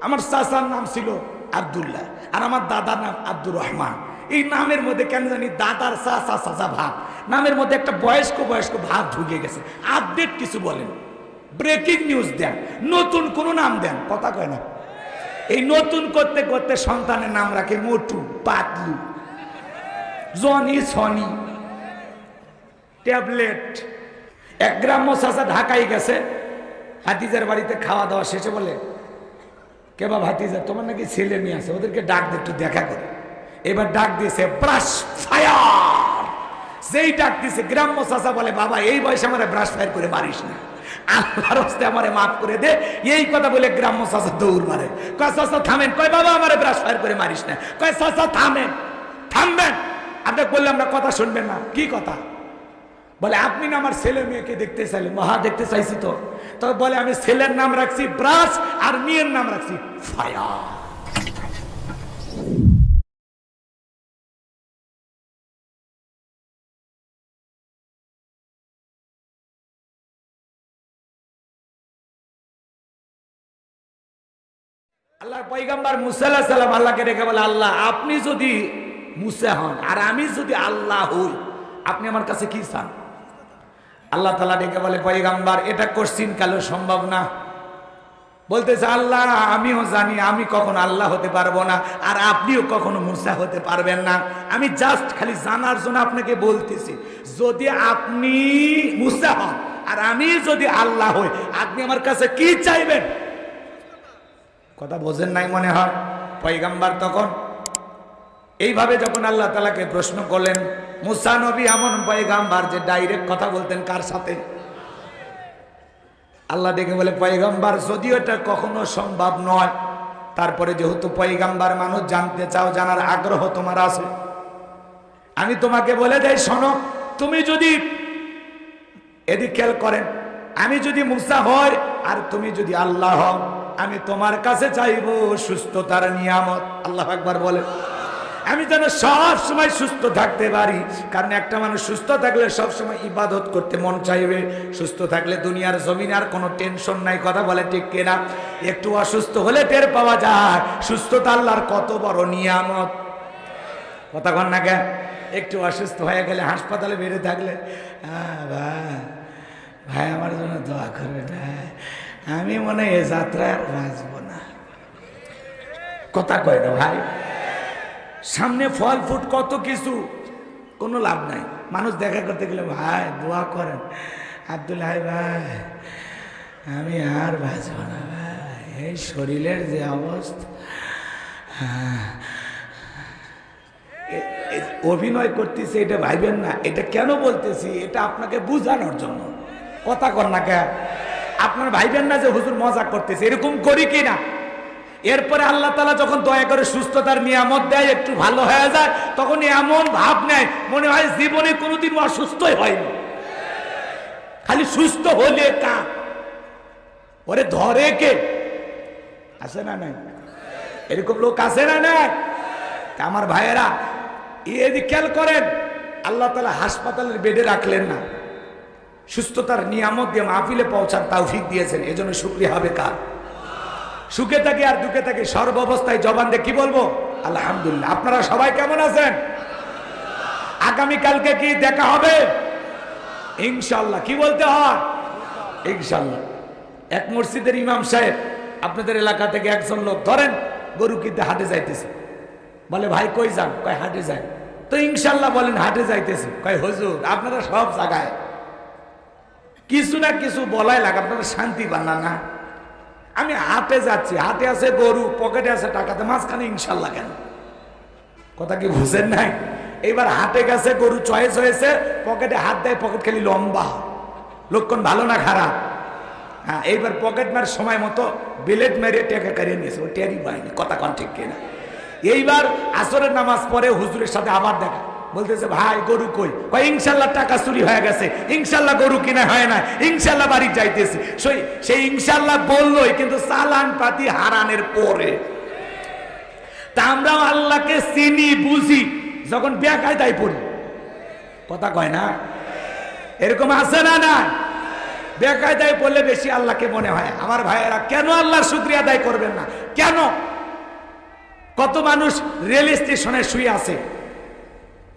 আমার চাচার নাম ছিল আবদুল্লাহ আর আমার দাদার নাম আব্দুর রহমান। এই নামের মধ্যে কেন জানি দাদার চাচা চাচা ভাব। নামের মধ্যে একটা বয়স্ক বয়স্ক ভাব ঢুকে গেছে। আপডেট কিছু বলেন। ব্রেকিং নিউজ দেন। নতুন কোনো নাম দেন। কথা কয় না। এই নতুন করতে করতে সন্তানের নাম রাখে Motu, Patlu. Johnny Sunny tablet. এক গ্রাম্য চাষা ঢাকায় গেছে। হাতিজার বাড়িতে খাওয়া দাওয়া শেষে বলে কে বা ভাতিজা তোমার নাকি ছেলে মেয়ে আছে, ওদেরকে ডাক দিয়ে একটু দেখা করে। এবার ডাক দিয়েছে ব্রাশ ফায়ার যেই ডাক দিয়েছে, গ্রাম্য চাষা বলে, বাবা, এই বয়সে আমার ব্রাশ ফায়ার করে মারিস না। আল্লাহর হস্তে করে দে। এই কথা বলে গ্রাম্য দৌড় মারে। কয় থামেন। কয়, বাবা ব্রাশ ফায়ার করে মারিস না। কয় থামেন। থামবেন? আপনাকে বললে আমরা কথা শুনবেন না। কি কথা? বলে, আপনি না আমার ছেলে মেয়েকে দেখতে চাইলেন? মহা, দেখতে চাইছি তো। তবে বলে, আমি ছেলের নাম রাখছি ব্রাশ আর মেয়ের নাম রাখছি ফায়ার। আল্লাহর পৈগম্বর মুসাল্লাহ সাল্লাম আল্লাহকে রেখে বলে, আল্লাহ, আপনি যদি মুসা হন আর আমি যদি আল্লাহ হই, আপনি আমার কাছে কি চান? আল্লাহ তালা ডেকে বলে পৈগম্বর এটা কোশ্চিন কালো সম্ভব না। বলতেছে, আল্লাহ, আমিও জানি, আমি কখনো আল্লাহ হতে পারব না, আর আপনিও কখনো মুসা হতে পারবেন না। আমি জাস্ট খালি জানার জন্য আপনাকে বলতেছি, যদি আপনি মুসা হন, আর আমি যদি আল্লাহ হই, আপনি আমার কাছে কি চাইবেন? কথা বোঝেন নাই মনে হয়। পৈগাম্বার তখন এইভাবে যখন আল্লাহ তালাকে প্রশ্ন করলেন মুসা নবী এমন পয়গাম্বার যে ডাইরেক্ট কথা বলতেন কার সাথে? আল্লাহ ডেকে বলে, পয়গাম্বার, যদিও এটা কখনো সম্ভব নয়, তারপরে যেহেতু পয়গাম্বার মানুষ জানতে চাও, জানার আগ্রহ তোমার আছে। আমি তোমাকে বলে দেই, শোনো, তুমি যদি এদিক খেয়াল করেন, আমি যদি মুসা হয় আর তুমি যদি আল্লাহ হও, আমি তোমার কাছে চাইব সুস্থতার নিয়ামত। আল্লাহ একবার বলে। আমি যেন সব সময় সুস্থ থাকতে পারি। কারণ একটা মানুষ সুস্থ থাকলে সব সময় ইবাদত করতে মন চাইবে। সুস্থ থাকলে দুনিয়ার জমিন আর কোনো টেনশন নাই, কথা বলে ঠিক কেনা? একটু অসুস্থ হলে টের পাওয়া যায়। সুস্থতা আল্লাহর কত বড় নিয়ামত। কথা কন না কেন? একটু অসুস্থ হয়ে গেলে হাসপাতালে বেড়ে থাকলে হ্যাঁ ভাই ভাই, আমার জন্য দোয়া করবে আমি মনে হয় এ যাত্রায় আর বাঁচব না। কথা কয় না ভাই। সামনে ফল ফুট কত কিছু, কোনো লাভ নাই। মানুষ দেখা করতে গেলে, ভাই, দোয়া করেন। আব্দুল হাই ভাই, আমি আর বাঁচব না, ভাই। এই শরীরের যে অবস্থা হ্যাঁ। অভিনয় করতেছি, এটা ভাইবেন না। এটা কেন বলতেছি? এটা আপনাকে বুঝানোর জন্য। কথা কর না কে? আপনার ভাইবেন না যে হুজুর মজা করতেছে। এরকম করি কি না? এরপরে আল্লাহ তালা যখন দয়া করে সুস্থতার নিয়ামত দেয়, একটু ভালো হয়ে যায়, তখন এমন ভাব নেয়, মনে হয় জীবনে কোনোদিন অসুস্থই হয়নি। খালি সুস্থ হলে কা। ওরে ধরে কে? আছে না নাই? এরকম লোক আছে না নাই? আমার ভাইয়েরা এদিক খেয়াল করেন, আল্লাহ তালা হাসপাতালের বেডে রাখলেন না। সুস্থতার নিয়ামত দিয়ে মাহফিলে পৌঁছার তৌফিক দিয়েছেন, এজন্য শুক্রিয়া হবে কার? সুখে থাকি আর দুঃখে থাকি সর্বাবস্থায় জবান দিয়ে কি বলব? আলহামদুলিল্লাহ। আপনারা সবাই কেমন আছেন? আগামীকালকে কি দেখা হবে? ইনশাল্লাহ কি বলতে হয়? ইনশাল্লাহ এক মসজিদের ইমাম সাহেব, আপনাদের এলাকা থেকে একজন লোক ধরেন, গরু কিনতে হাটে যাইতেছে। বলে, ভাই, কই যান? কয়, হাটে যায় তো ইনশাল্লাহ বলেন, হাটে যাইতেছে। কয়, হুজুর, আপনারা সব জায়গায়। কিছু না কিছু বলাই লাগে, আপনারা শান্তি বানা না? আমি হাটে যাচ্ছি হাটে আছে গরু, পকেটে আছে টাকাতে মাঝখানে ইনশাল্লাহ কেন? কথা কি বুঝেন নাই? এইবার হাটে গেছে, গরু চয়েস হয়েছে, পকেটে হাত দেয়, পকেট খালি লম্বা। লক্ষণ ভালো না খারাপ? হ্যাঁ এইবার পকেট মার সময় মতো বিলেট মেরে টেকা কারিয়ে নিয়েছে, ও টেরি পায়নি, কথা কন ঠিক কিনা? এইবার আসরের নামাজ পরে হুজুরের সাথে আবার দেখা। বলতেছে, ভাই, গরু কই? ইনশাল্লাহ টাকা চুরি হয়ে গেছে। ইনশাল্লাহ গরু কিনা হয় না ইনশাল্লাহ বাড়ি যাইতেছে। সেই সেই ইনশাল্লাহ বললোই, কিন্তু চালান পাতি হারানের পরে। তা আমরাও আল্লাহকে চিনি, বুঝি, যখন বেকায়দায় পড়ি। কথা কয় না? এরকম আছে না না বেকায়দায় পড়লে বেশি আল্লাহকে মনে হয়। আমার ভাইয়েরা, কেন আল্লাহর শুক্রিয়া আদায় করবেন না? কেন? কত মানুষ রেল স্টেশনে শুয়ে আছে।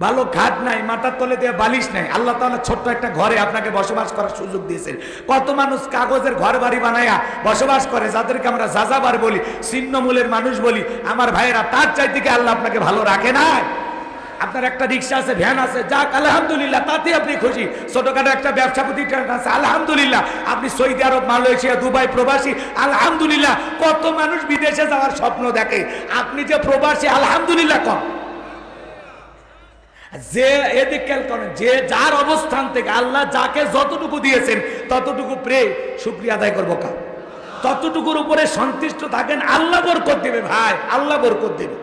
ভালো ঘাট নাই, মাথার তলে দিয়ে বালিশ নাই। আল্লাহ তাআলা ছোট্ট একটা ঘরে আপনাকে বসবাস করার সুযোগ দিয়েছেন। কত মানুষ কাগজের ঘর বাড়ি বানায়া বসবাস করে, যাদেরকে আমরা যাযাবার বলি, ছিন্নমূলের মানুষ বলি, আমার ভাইয়েরা তার চাইতে কি আল্লাহ আপনাকে ভালো রাখে নাই? আপনার একটা রিক্সা আছে, ভ্যান আছে, যাক, আলহামদুলিল্লাহ তাতে আপনি খুশি। ছোটখাটো একটা ব্যবসা প্রতিষ্ঠান আছে, আলহামদুলিল্লাহ, আপনি সৌদি আরব, মালয়েশিয়া, দুবাই প্রবাসী, আলহামদুলিল্লাহ, কত মানুষ বিদেশে যাওয়ার স্বপ্ন দেখে। আপনি যে প্রবাসী, আলহামদুলিল্লাহ কম। যে এদিক খেয়াল করেন, যে যার অবস্থান থেকে আল্লাহ যাকে যতটুকু দিয়েছেন, ততটুকু প্রে শুক্রিয়া আদায় করব কা ততটুকুর উপরে সন্তুষ্ট থাকেন, আল্লাহ বরকত দেবে ভাই, আল্লাহ বরকত দেবে।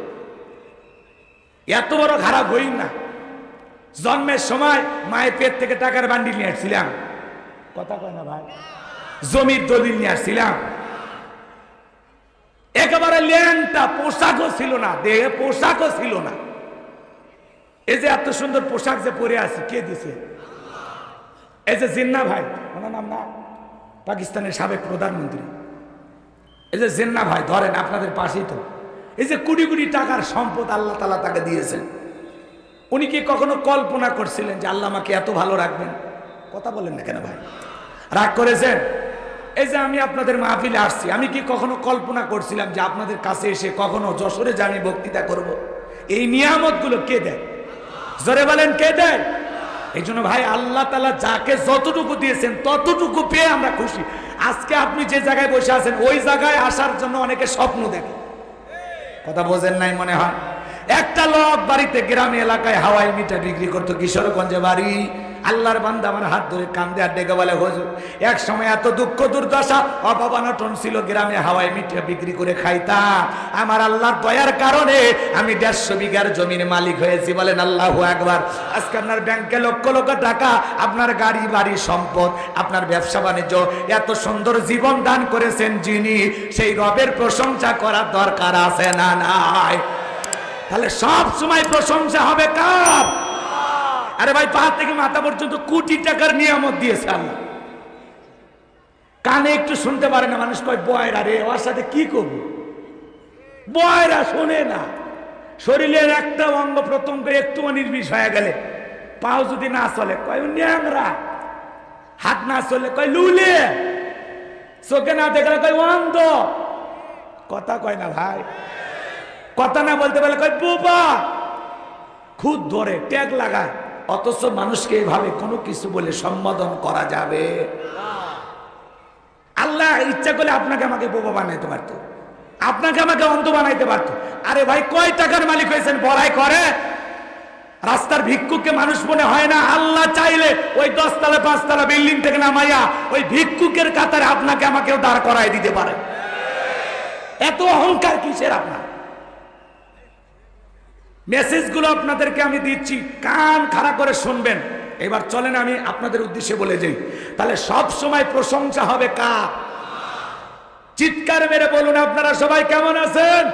এত বড় খারাপ হই না। জন্মের সময় মায়ের পেট থেকে টাকার বান্ডিল নিয়ে আসছিলাম। কথা কয় না ভাই? জমির দলিল নিয়ে আসছিলাম। একেবারে ল্যাংটা পোশাকও ছিল না, দেহে পোশাকও ছিল না। এই যে এত সুন্দর পোশাক যে পরে আছে, কে দিছে? এই যে জিন্না ভাই, ওনার নাম না? পাকিস্তানের সাবেক প্রধানমন্ত্রী। এই যে জিন্না ভাই, ধরেন আপনাদের পাশেই তো। এই যে কোটি কোটি টাকার সম্পদ আল্লাহ তালা তাকে দিয়েছেন। উনি কি কখনো কল্পনা করছিলেন যে আল্লাহ আমাকে এত ভালো রাখবেন? কথা বলেন না কেন ভাই? রাগ করেছেন? এই যে আমি আপনাদের মাহফিলে আসছি, আমি কি কখনো কল্পনা করছিলাম যে আপনাদের কাছে এসে কখনো যশোরে যে আমি বক্তৃতা করব। এই নিয়ামতগুলো কে দেয়? জোরে বলেন, কে দেয়? এই জন্য ভাই, আল্লাহ তালা যাকে যতটুকু দিয়েছেন, ততটুকু পেয়ে আমরা খুশি। আজকে আপনি যে জায়গায় বসে আছেন, ওই জায়গায় আসার জন্য অনেকে স্বপ্ন দেখে। কথা বোঝেন নাই মনে হয়? একটা লোক বাড়িতে গ্রামে এলাকায় হাওয়াই মিটার বিক্রি করতো কিশোরগঞ্জে বাড়ি। আল্লাহর বান্দা আমার হাত ধরে কান্দে আর ডেকে বলে, হজুর, এক সময় এত দুঃখ দুর্দশা অভাবানটন ছিল গ্রামে, হাওয়ায় মিঠে বিক্রি করে খাইতাম। আমার আল্লাহর দয়ার কারণে আমি দেড়শো বিঘার জমির মালিক হয়েছি, বলেন আল্লাহ একবার আজকে আপনার ব্যাংকে লক্ষ লক্ষ টাকা, আপনার গাড়ি, বাড়ি, সম্পদ, আপনার ব্যবসা, বাণিজ্য, এত সুন্দর জীবন দান করেছেন যিনি, সেই রবের প্রশংসা করার দরকার আছে না নাই? তাহলে সব সময় প্রশংসা হবে কার? আরে ভাই পা থেকে মাথা পর্যন্ত কোটি টাকার নিয়ামত দিয়েছে আল্লাহ। কানে একটু শুনতে পারে না মানুষ, কয়, বয়রা রে, ওর সাথে কি করব? বয়রা শোনে না। শরীরের একটা অঙ্গ প্রত্যঙ্গ একটু অনির্বিষ হয়ে গেলে, পাও যদি না চলে, কয়, ন্যাংরা। হাত না চলে কয়, লুলে। চোখে না দেখলে, কয়, অন্ধ। কথা কয় না ভাই। কথা না বলতে পারলে, কয়, বোবা। খুদ ধরে, ট্যাগ লাগায়। অথচ মানুষকে এইভাবে কোনো কিছু বলে সম্বোধন করা যাবে? আল্লাহ ইচ্ছা করলে আপনাকে আমাকে বোবা বানাইতে পারতো। আপনাকে আমাকে অন্ধ বানাইতে পারতো। আরে ভাই, কয় টাকার মালিক হয়েছেন? বড়াই করে। রাস্তার ভিক্ষুককে মানুষ মনে হয় না, আল্লাহ চাইলে ওই দশতলা, পাঁচতলা বিল্ডিং থেকে নামাইয়া ওই ভিক্ষুকের কাতারে আপনাকে আমাকেও দাঁড় করাই দিতে পারে। এত অহংকার কিসের আপনার? মেসেজগুলো আপনাদেরকে আমি দিচ্ছি, কান খাড়া করে শুনবেন। এবার চলেন আমি আপনাদের উদ্দেশ্যে বলে যাই। তাহলে সব সময় প্রশংসা হবে কা চিৎকার মেরে বলুন আপনারা সবাই কেমন আছেন?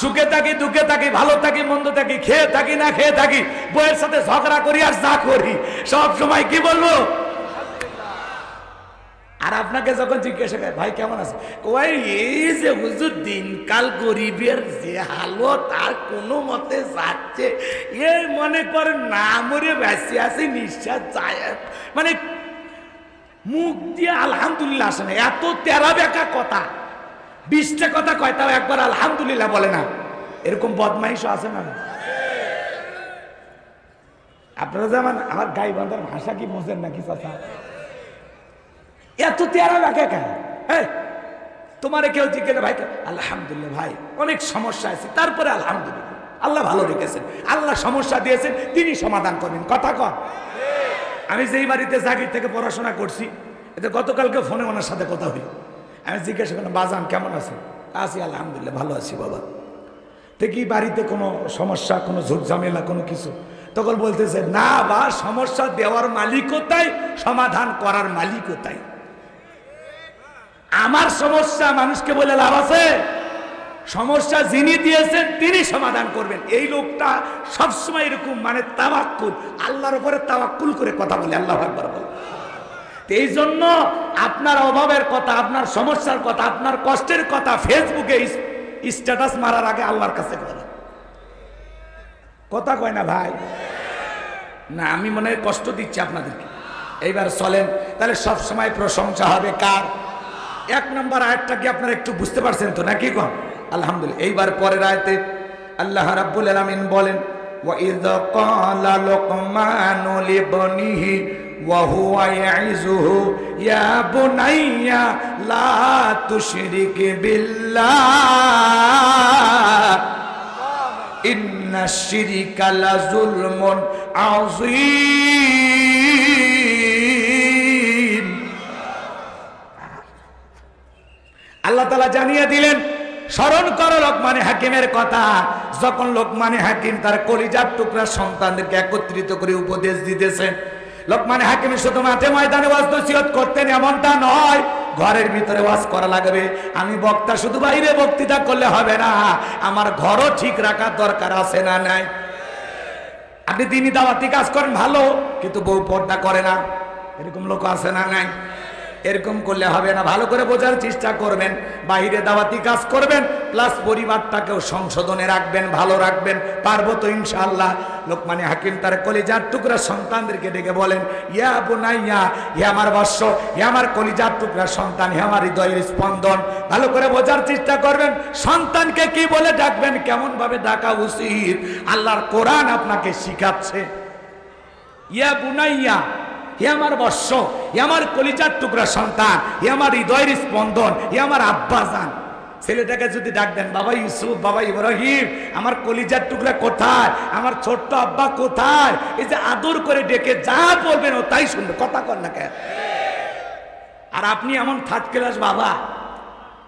সুখে থাকি, দুঃখে থাকি, ভালো থাকি, মন্দ থাকি, খেয়ে থাকি, না খেয়ে থাকি বইয়ের সাথে ঝগড়া করি আর যা করি, সব সময় কি বলব? আর আপনাকে যখন জিজ্ঞাসা করে, ভাই, কেমন আছে? কই এই যে হুজুর, দিনকাল গরিবের যে হালত আর কোনো মতে যাচ্ছে এই মনে করেন না মরে বেঁচে আছে, নিঃশ্বাস যায় মানে মুখ দিয়ে আলহামদুলিল্লাহ আসে না। এত তেরা বেকা কথা। বিশটা কথা কয়, তাও একবার আলহামদুলিল্লাহ বলে না। এরকম বদমাইশও আছে না? আপনারা যেমন আমার গাই বান্ধার ভাষা কি বোঝেন নাকি, চাচা? এত তেরা লাগে কেন? এই, তোমারে কেউ জিজ্ঞেস ভাই আলহামদুলিল্লাহ ভাই, অনেক সমস্যা আছে। তারপরে আলহামদুলিল্লাহ, আল্লাহ ভালো রেখেছেন আল্লাহ সমস্যা দিয়েছেন, তিনি সমাধান করবেন। কথা কন। আমি যেই বাড়িতে জাগির থেকে পড়াশোনা করছি, এতে গতকালকে ফোনে ওনার সাথে কথা হইল আমি জিজ্ঞাসা করলাম, বাজান, কেমন আছে আছি, আলহামদুলিল্লাহ, ভালো আছি, বাবা। তো কি বাড়িতে কোনো সমস্যা, কোনো ঝুট ঝামেলা কোনো কিছু? তখন বলতেছে, না, বা, সমস্যা দেওয়ার মালিকও তাই, সমাধান করার মালিকও তাই। আমার সমস্যা মানুষকে বলে লাভ আছে? সমস্যা যিনি দিয়েছেন, তিনি সমাধান করবেন। এই লোকটা সবসময় এরকম মানে তাওয়াক্কুল। আল্লাহর উপরে তাওয়াক্কুল করে কথা বলে, আল্লাহ একবার বলে। এই জন্য আপনার অভাবের কথা, আপনার সমস্যার কথা, আপনার কষ্টের কথা ফেসবুকে স্ট্যাটাস মারার আগে আল্লাহর কাছে বলে। কথা কয় না ভাই? না, আমি মনে কষ্ট দিচ্ছি আপনাদেরকে। এইবার চলেন, তাহলে সব সময় প্রশংসা হবে কার? এক নম্বর আয়াতটা কি আপনারা একটু বুঝতে পারছেন তো নাকি কন আলহামদুলিল্লাহ এইবার পরের আয়তে আল্লাহ রাব্বুল আলামিন বলেন وَإِذْ قَالَ لُقْمَانُ لِابْنِهِ وَهُوَ يَعِظُهُ يَا بُنَيَّ لَا تُشْرِكْ بِاللَّهِ إِنَّ الشِّرْكَ لَظُلْمٌ عَظِيمٌ আল্লাহ তালা জানিয়ে দিলেন, স্মরণ করো লোকমানে হাকিমের কথা। যখন লোকমানে হাকিম তার কলিজার টুকরা সন্তানদেরকে একত্রিত করে উপদেশ দিতেছেন, লোকমানে হাকিম শুধু মাঠে ময়দানে ওয়াজ করতেন, এমনটা নয়, ঘরের ভিতরে ওয়াজ করা লাগবে। আমি বক্তা, শুধু বাইরে বক্তৃতা করলে হবে না, আমার ঘরও ঠিক রাখার দরকার আছে না নাই? আপনি দিনই দাওয়াতি কাজ করেন, ভালো, কিন্তু বউ পর্দা করে না। এরকম লোক আছে না নাই? এরকম করলে হবে না। ভালো করে বোঝার চেষ্টা করবেন বাহিরে দাওয়াতি কাজ করবেন প্লাস পরিবারটাকেও সংশোধনে রাখবেন, ভালো রাখবেন। পারব তো ইনশাআল্লাহ লোকমানে হাকিম তার কলিজার টুকরা সন্তানদেরকে ডেকে বলেন, ইয়া বোনাইয়া, হে আমার বর্ষ, হে আমার কলিজার টুকরা সন্তান, হে আমার হৃদয়ের স্পন্দন। ভালো করে বোঝার চেষ্টা করবেন, সন্তানকে কি বলে ডাকবেন কেমন ভাবে ডাকা উচিত? আল্লাহর কোরআন আপনাকে শিখাচ্ছে। ইয়া বুনাইয়া হে আমার বর্ষ হে আমার কলিজার টুকরা সন্তান হে আমার হৃদয়ের স্পন্দন হে আমার আব্বা যান ছেলেটাকে যদি ডাক দেন, বাবা ইউসুফ, বাবা ইব্রাহিম, আমার কলিজার টুকরা কোথায়? আমার ছোট্ট আব্বা কোথায়? এই যে আদর করে ডেকে যা বলবেন ও তাই শুনবে, কথা কর না কেন? আর আপনি এমন থার্ড ক্লাস বাবা,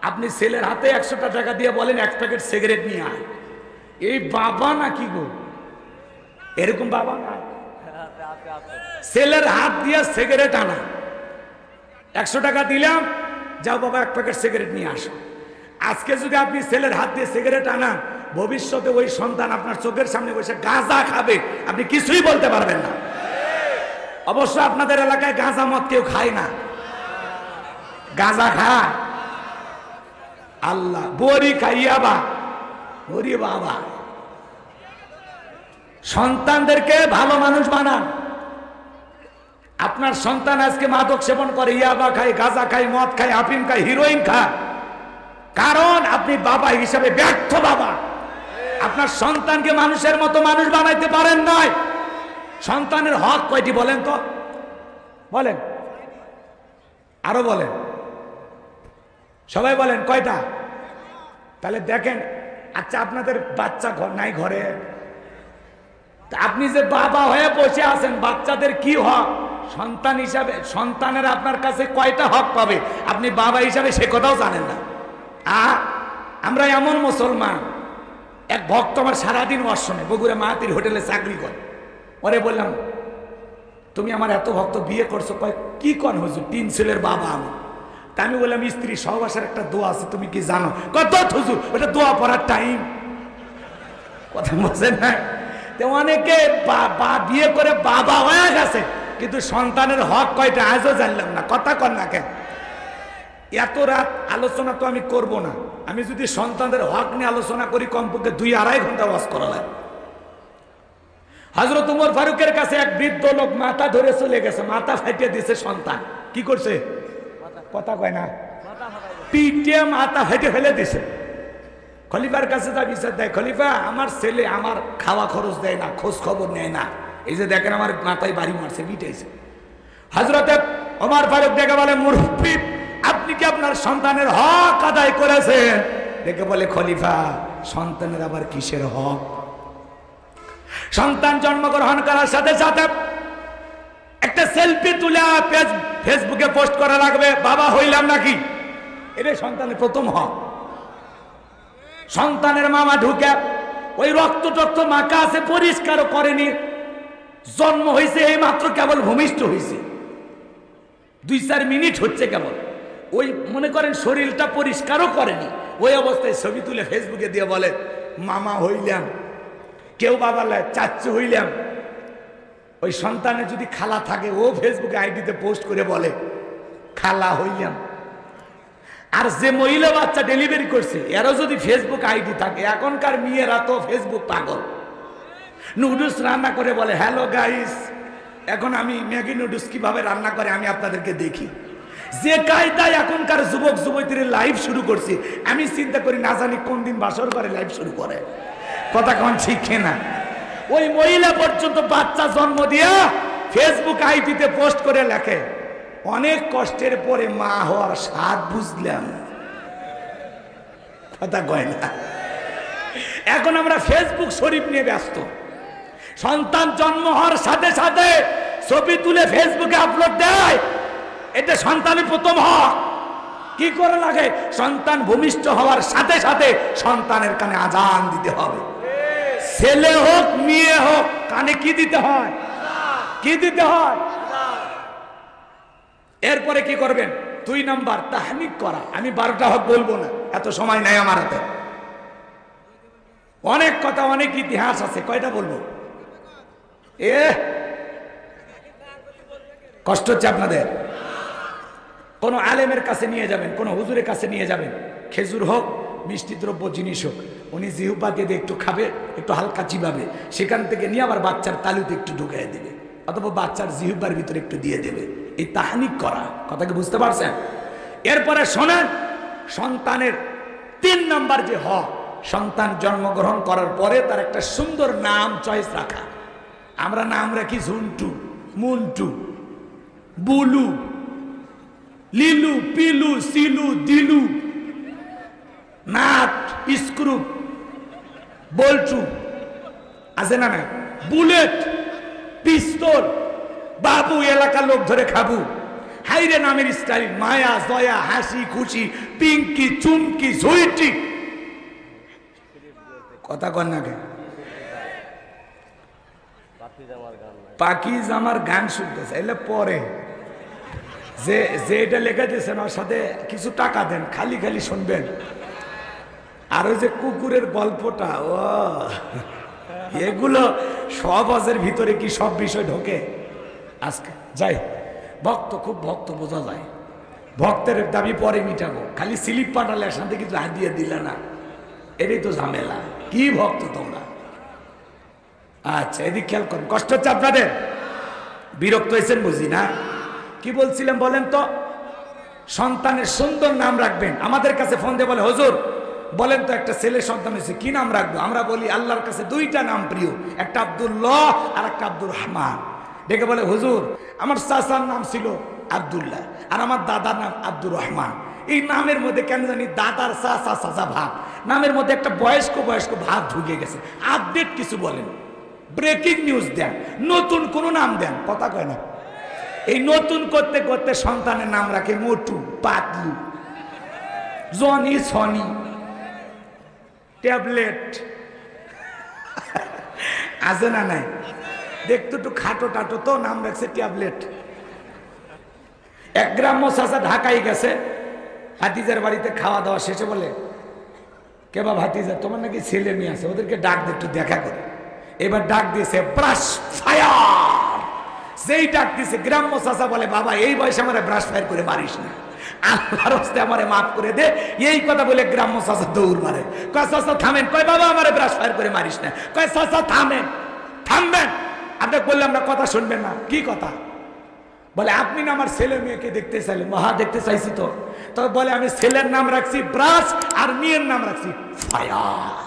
আপনি ছেলের হাতে একশোটা টাকা দিয়ে বলেন, এক প্যাকেট সিগারেট নিয়ে আয়। এই বাবা নাকি গো? এরকম বাবা না ছেলের হাত দিয়ে সিগারেট আনা। একশো টাকা দিলাম, যাও বাবা, এক প্যাকেট সিগারেট নিয়ে আসো। আজকে যদি আপনি ছেলের হাত দিয়ে সিগারেট আনান, ভবিষ্যতে ওই সন্তান আপনার চোখের সামনে বসে গাঁজা খাবে, আপনি কিছুই বলতে পারবেন না। অবশ্য আপনাদের এলাকায় গাঁজা মদ কেউ খায় না। গাঁজা খা আল্লাহ, বড়ি খাইয়া বা বড়ি বাবা। সন্তানদেরকে ভালো মানুষ বানান। আপনার সন্তান আজকে মাদক সেবন করে, ইয়াবা খায়, গাঁজা খায়, মদ খায়, আফিম খায়, হিরোইন খায়। কারণ আপনি বাবা হিসাবে ব্যর্থ বাবা। আপনার সন্তানকে মানুষের মতো মানুষ বানাইতে পারেন নয় সন্তানের হক কয়টি বলেন তো? বলেন। আরও বলেন। সবাই বলেন, কয়টা? তাহলে দেখেন আচ্ছা আপনাদের বাচ্চা ঘর নাই ঘরে। আপনি যে বাবা হয়ে বসে আছেন, বাচ্চাদের কি হক? সন্তান হিসাবে, সন্তানের আপনার কাছে কয়টা হক পাবে? আপনি বাবা হিসাবে সে কথাও জানেন না। আ, আমরা এমন মুসলমান। এক ভক্ত আমার সারাদিন শোনে, বগুড়া মাহাতির হোটেলে চাকরি করে। ওরে বললাম, তুমি আমার এত ভক্ত বিয়ে করছ, কয়, কি কন হুজুর? তিন ছেলের বাবা আমি। তা আমি বললাম স্ত্রী সহবাসের একটা দোয়া আছে, তুমি কি জানো? কত হুজুর, ওটা দোয়া পড়ার টাইম। কথা বলছেন না? অনেকে বিয়ে করে বাবা হয়ে গেছে। কিন্তু সন্তানের হক কয়টা আজও জানলাম না। কথা কর না কেন? এত রাত আলোচনা তো আমি করব না। আমি যদি সন্তানদের হক নিয়ে আলোচনা করি, কমপক্ষে দুই আড়াই ঘণ্টা ওয়াজ করা লাগে। হজরত উমর ফারুকের কাছে এক বৃদ্ধ লোক মাথা ধরে চলে গেছে, মাথা ফাটিয়ে দিছে সন্তান। কি করছে? কথা কয় না। পিটিয়ে মাথা ফেটে ফেলে দিছে। খলিফার কাছে যা বিচার দেয়, খলিফা, আমার ছেলে আমার খাওয়া খরচ দেয় না, খোঁজ খবর নেয় না। এই যে দেখেন আমার মাথায় বাড়ি মারছে, মিটাইছে। হজরতে ওমার ফারুক দেখে বলে মুরফি আপনি কি আপনার সন্তানের হক আদায় করেছেন? দেখে বলে, খলিফা, সন্তানের আবার কিসের হক? সন্তান জন্মগ্রহণ করার সাথে সাথে একটা সেলফি তুলে ফেসবুকে পোস্ট করা লাগবে, বাবা হইলাম নাকি? এটাই সন্তানের প্রথম হক। সন্তানের মামা ঢুকে, ওই রক্ত টক্ত মাখা আছে, পরিষ্কারও করেনি। জন্ম হয়েছে এই মাত্র কেবল ভূমিষ্ঠ হয়েছে দুই চার মিনিট হচ্ছে কেবল। ওই মনে করেন শরীরটা পরিষ্কারও করেনি। ওই অবস্থায় ছবি তুলে ফেসবুকে দিয়ে বলে, মামা হইলাম, কেউ বাবা চাচ্চু হইলাম। ওই সন্তানের যদি খালা থাকে, ও ফেসবুকে আইডিতে পোস্ট করে বলে, খালা হইলাম। আর যে মহিলা বাচ্চা ডেলিভারি করছে, এরও যদি ফেসবুক আইডি থাকে, এখনকার মেয়েরা তো ফেসবুক পাগল। নুডলস রান্না করে বলে হ্যালো গাইস এখন আমি ম্যাগি নুডলস কীভাবে রান্না করে আমি আপনাদেরকে দেখি। যে কায়দায় এখনকার যুবক যুবতীর লাইভ শুরু করছি, আমি চিন্তা করি না জানি কোন দিন বাসর করে লাইভ শুরু করে। কথা কখন শিখে না ওই মহিলা পর্যন্ত বাচ্চা জন্ম দিয়া ফেসবুক আইডিতে পোস্ট করে লেখে, অনেক কষ্টের পরে মা হওয়ার স্বাদ বুঝলাম। কথা কয় না। এখন আমরা ফেসবুক শরীফ নিয়ে ব্যস্ত। সন্তান জন্ম হওয়ার সাথে সাথে ছবি তুলে ফেসবুকে আপলোড দেয়। এটা সন্তানের প্রথম হক। কি করে লাগে? সন্তান ভূমিষ্ঠ হওয়ার সাথে সাথে সন্তানের কানে আজান দিতে হবে। ছেলে হোক, মেয়ে হোক, কানে কি দিতে হয়? কি দিতে হয়? এরপরে কি করবেন? দুই নাম্বার, তাহনিক করা। আমি বারোটা হোক বলব না, এত সময় নাই আমার হাতে। অনেক কথা, অনেক ইতিহাস আছে, কয়টা বলব? এ! কষ্ট হচ্ছে আপনাদের। কোনো আলেমের কাছে নিয়ে যাবেন, কোনো হুজুরের কাছে নিয়ে যাবেন। খেজুর হোক, মিষ্টি দ্রব্য, জিনিস হোক, উনি জিহুপা দিয়ে একটু খাবে, একটু হালকা চিবাবে, সেখান থেকে নিয়ে আবার বাচ্চার তালুতে একটু ঢুকিয়ে দেবে, অথবা বাচ্চার জিহুবার ভিতরে একটু দিয়ে দেবে। এই তাহানিক করা, কথা কি বুঝতে পারছেন? এরপরে শোনেন, সন্তানের তিন নাম্বার যে হক, সন্তান জন্মগ্রহণ করার পরে তার একটা সুন্দর নাম চয়েস রাখা। আমরা নাম রাখি ঝুন্টু, মুন্টু, বুলু, লিলু, পিলু, সিলু, দিলু, নাট, স্ক্রু, বল্টু, আছে না না বুলেট, পিস্তল, বাবু, এলাকার লোক ধরে খাবু। হাইরে নামের স্টাইল, মায়া, জয়া, হাসি, খুশি, পিঙ্কি, চুমকি, ঝুইটি। কথা কর না কেন? পাখি জামার গান শুনতেছে এলে পরে। যে যে এটা লেখা দিয়েছেন ওর সাথে কিছু টাকা দেন, খালি খালি শুনবেন। আর ওই যে কুকুরের গল্পটা, ও, এগুলো সব অজের ভিতরে কি সব বিষয় ঢোকে? আজকে, যাই, ভক্ত, খুব ভক্ত বোঝা যায়। ভক্তের দাবি পরে মিটাবো, খালি স্লিপ পাঠালে সাথে কিছু হাত দিয়ে দিলে না। এটাই তো ঝামেলা। কি ভক্ত তোমরা? আচ্ছা এদিক খেয়াল করুন, কষ্ট হচ্ছে আপনাদের? বিরক্ত হয়েছেন বুঝি, না? কি বলছিলেন বলেন তো? সন্তানের সুন্দর নাম রাখবেন। আমাদের কাছে ফোন দিয়ে বলে, হজুর, বলেন তো একটা ছেলে সন্তান হয়েছে, কি নাম রাখব? আমরা বলি, আল্লাহর কাছে দুইটা নাম প্রিয়, একটা আব্দুল্লাহ আর একটা আব্দুর রহমান ডেকে বলে, হুজুর, আমার চাচার নাম ছিল আব্দুল্লাহ আর আমার দাদার নাম আব্দুর রহমান এই নামের মধ্যে কেন জানি দাদার চাচা চাচা ভাব। নামের মধ্যে একটা বয়স্ক বয়স্ক ভাব ঢুকে গেছে। আপডেট কিছু বলেন। ব্রেকিং নিউজ দেন, নতুন কোন নাম দেন, কথা কয় না। এই নতুন করতে করতে সন্তানের নাম রাখে Motu, Patlu, Johnny Sunny tablet. আছে না নাই? দেখতো একটু খাটো টাটো তো, নাম রাখছে ট্যাবলেট। এক গ্রাম্য চাষা ঢাকায় গেছে। হাতিজার বাড়িতে খাওয়া দাওয়া শেষে বলে, কে বা ভাতিজা, তোমার নাকি ছেলে মেয়ে আছে, ওদেরকে ডাক একটু দেখা করে। এবার ডাক দিয়েছে ব্রাশ ফায়ার যেই ডাক দিয়েছে, গ্রাম্য চাষা বলে, বাবা, এই বয়সে আমার ব্রাশ ফায়ার করে মারিস না। করে দে। এই কথা বলে গ্রাম্য দৌড় মারে। কয় থামেন। বাবা ব্রাশ ফায়ার করে না। থামেন। থামবেন? কথা শুনবেন না। কি কথা? বলে, আপনি না আমার ছেলে মেয়েকে দেখতে চাইলেন? মহা, দেখতে চাইছি তো। তবে বলে, আমি ছেলের নাম রাখছি ব্রাশ আর মেয়ের নাম রাখছি ফায়ার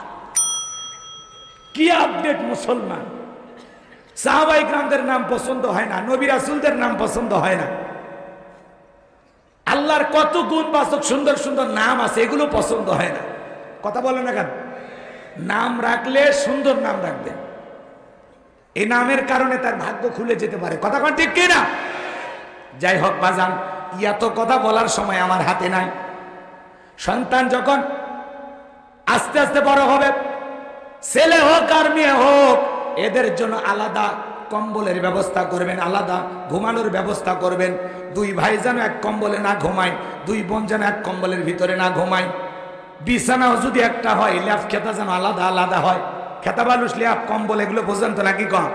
কি আপডেট মুসলমান? সাহাবাই গ্রামদের নাম পছন্দ হয় না, নবী রাসুলদের নাম পছন্দ হয় না। আল্লাহর কত গুণ বাচক সুন্দর সুন্দর নাম আছে, এগুলো পছন্দ হয় না। কথা বলে না কেন? নাম রাখলে সুন্দর নাম রাখবেন এই নামের কারণে তার ভাগ্য খুলে যেতে পারে। কথা কন ঠিক কিনা? যাই হোক, বাজান, এত কথা বলার সময় আমার হাতে নাই। সন্তান যখন আস্তে আস্তে বড় হবে ছেলে হোক আর মেয়ে হোক, এদের জন্য আলাদা কম্বলের ব্যবস্থা করবেন, আলাদা ঘুমানোর ব্যবস্থা করবেন। দুই ভাই যেন এক কম্বলে না ঘুমায়, দুই বোন যেন এক কম্বলের ভিতরে না ঘুমায়। বিছানাও যদি একটা হয়, ল্যাপ খেতা যেন আলাদা আলাদা হয়। খেতা বালুস ল্যাপ, কম্বল, এগুলো বোঝেন তো নাকি কম?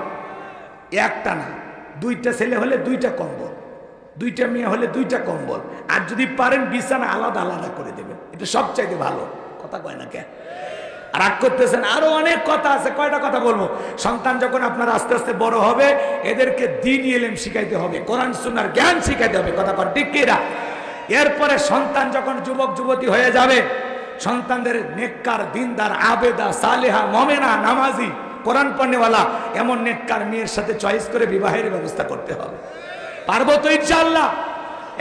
একটা না। দুইটা ছেলে হলে দুইটা কম্বল, দুইটা মেয়ে হলে দুইটা কম্বল। আর যদি পারেন বিছানা আলাদা আলাদা করে দেবেন। এটা সবচাইতে ভালো। কথা কয় না কে? রাগ করতেছেন। আরও অনেক কথা আছে, কয়টা কথা বলব? সন্তান যখন আপনার আস্তে আস্তে বড় হবে, এদেরকে দিন এলেম শিখাইতে হবে, কোরআন সুনার জ্ঞান শিখাইতে হবে, কথা কর ঠিক? এরপরে সন্তান যখন যুবক, যুবতী হয়ে যাবে, সন্তানদের নেককার, দিনদার, আবেদা, সালেহা, মমেনা, নামাজি, কোরআন পণ্যওয়ালা, এমন নেককার মেয়ের সাথে চয়েস করে বিবাহের ব্যবস্থা করতে হবে। পারব তো ইনশাল্লাহ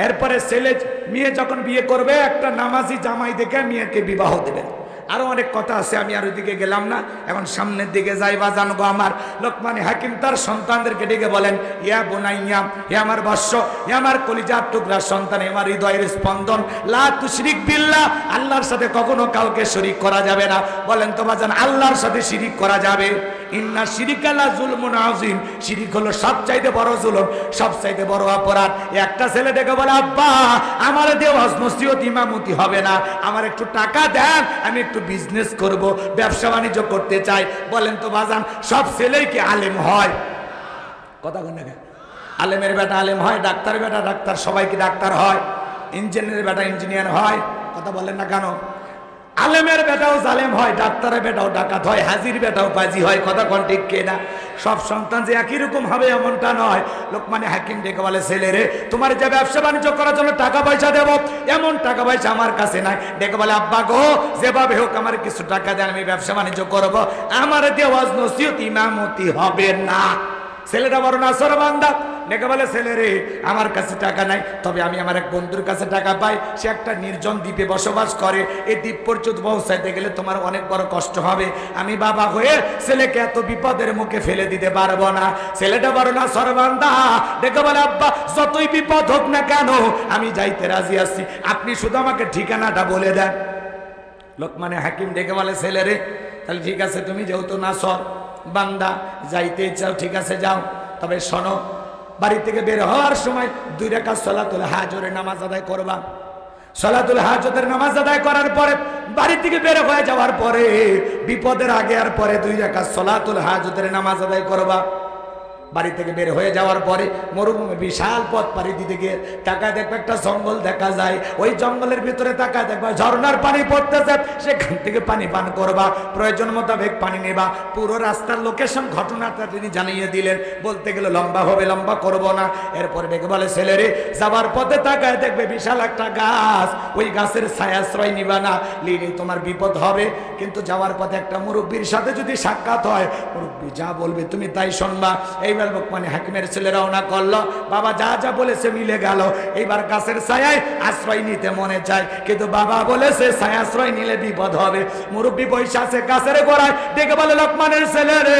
এরপরে ছেলে, মেয়ে যখন বিয়ে করবে, একটা নামাজি জামাই দেখে মেয়েকে বিবাহ দেবেন। আরও অনেক কথা আছে, আমি আর ওইদিকে গেলাম না। এখন সামনের দিকে যাই বা জানব আমার। লোকমানি হাকিম তার সন্তানদেরকে ডেকে বলেন, ইয়া বোনাইয়া, হে আমার বর্ষ হে আমার কলিজার টুকরার সন্তান আমার হৃদয়ের স্পন্দন, লা তুশরিক বিল্লাহ, আল্লাহর সাথে কখনো কাউকে শরিক করা যাবে না। বলেন তো বাজান, আল্লাহর সাথে শিরিক করা যাবে? ইন্না শিরিকালা জুলমুন আজিম শিরিক হলো সবচাইতে বড় জুলুম, সবচাইতে বড় অপরাধ। একটা ছেলে ডেকে বলে, আব্বা, আমার দেওয়াজ নসিহত ইমামতি হবে না। আমার একটু টাকা দেন, আমি একটু বিজনেস করব, ব্যবসা বাণিজ্য করতে চাই। বলেন তো, বাজান, সব ছেলেই কি আলেম হয়? কথা কোন? আলেমের বেটা আলেম হয়, ডাক্তার বেটা ডাক্তার, সবাই কি ডাক্তার হয়? ইঞ্জিনিয়ারের বেটা ইঞ্জিনিয়ার হয়। কথা বলেন না কেন? আলেমের বেটাও জালেম হয়, ডাক্তারের বেটাও ডাকাত হয়, হাজির বেটাও বাজি হয়, কথা কোন ঠিক কে না? সব সন্তান যে একই রকম হবে এমনটা নয়। লোকমানে হাকিম ডেকে বলে, ছেলে রে, তোমার যে ব্যবসা বাণিজ্য করার জন্য টাকা পয়সা দেব, এমন টাকা পয়সা আমার কাছে নাই। ডেকে বলে, আব্বা গো, যেভাবে হোক আমার কিছু টাকা দেন, আমি ব্যবসা বাণিজ্য করব। আমার দেওয়াজ নসিহত ইমামতি হবে না। ছেলেটা বড় না সরবান্দা ডেকে বলে, ছেলে রে, আমার কাছে টাকা নাই, তবে আমি আমার এক বন্ধুর কাছে টাকা পাই। সে একটা নির্জন দ্বীপে বসবাস করে। এই দ্বীপ পর্যন্ত পৌঁছাইতে গেলে তোমার অনেক বড় কষ্ট হবে। আমি বাবা হয়ে ছেলেকে এত বিপদের মুখে ফেলে দিতে পারব না। ছেলেটা বড় না সরবান্দা ডেকে বলে, আব্বা, যতই বিপদ হোক না কেন, আমি যাইতে রাজি আছি। আপনি শুধু আমাকে ঠিকানাটা বলে দেন। লোকমানে হাকিম ডেকে বলে, ছেলে রে, তাহলে ঠিক আছে, তুমি যেহেতু না সর বান্দা, যাইতে চাও ঠিক আছে, যাও। তবে শোনো বাড়ি থেকে বের হওয়ার সময় দুই রেখা সলাতুল হাজরে নামাজ আদায় করবা। সলাতুল হাজতের নামাজ আদায় করার পরে বাড়ি থেকে বের হয়ে যাওয়ার পরে, বিপদের আগে আর পরে দুই রেখা সলাতুল হাজতের নামাজ আদায় করবা। বাড়ি থেকে বের হয়ে যাওয়ার পরে মরুভূমি বিশাল পথ পাড়ি দিতে গিয়ে তাকায় দেখবে একটা জঙ্গল দেখা যায়। ওই জঙ্গলের ভিতরে তাকায় দেখবা ঝর্ণার পানি পড়তেছে। সেখান থেকে পানি পান করবা, প্রয়োজন মোতাবেক পানি নেবা। পুরো রাস্তার লোকেশন ঘটনাটা তিনি জানিয়ে দিলেন। বলতে গেলে লম্বা হবে, লম্বা করব না। এরপরে ডেকে বলে, ছেলেরে, যাবার পথে তাকায় দেখবে বিশাল একটা গাছ। ওই গাছের ছায়াশ্রয় নিবা না। লিলে, তোমার বিপদ হবে। কিন্তু যাওয়ার পথে একটা মুরব্বীর সাথে যদি সাক্ষাৎ হয়, মুরব্বী যা বলবে তুমি তাই শুনবা। এইবার মানে হাকিমের ছেলে রওনা করল। বাবা যা যা বলেছে মিলে গেল। এইবার গাছের ছায়ায় আশ্রয় নিতে মনে চায়। কিন্তু বাবা বলেছে ছায়াশ্রয় নিলে বিপদ হবে। মুরব্বী বৈশাখে গাছের গোড়ায়। দেখে বলে, লোকমানের ছেলে রে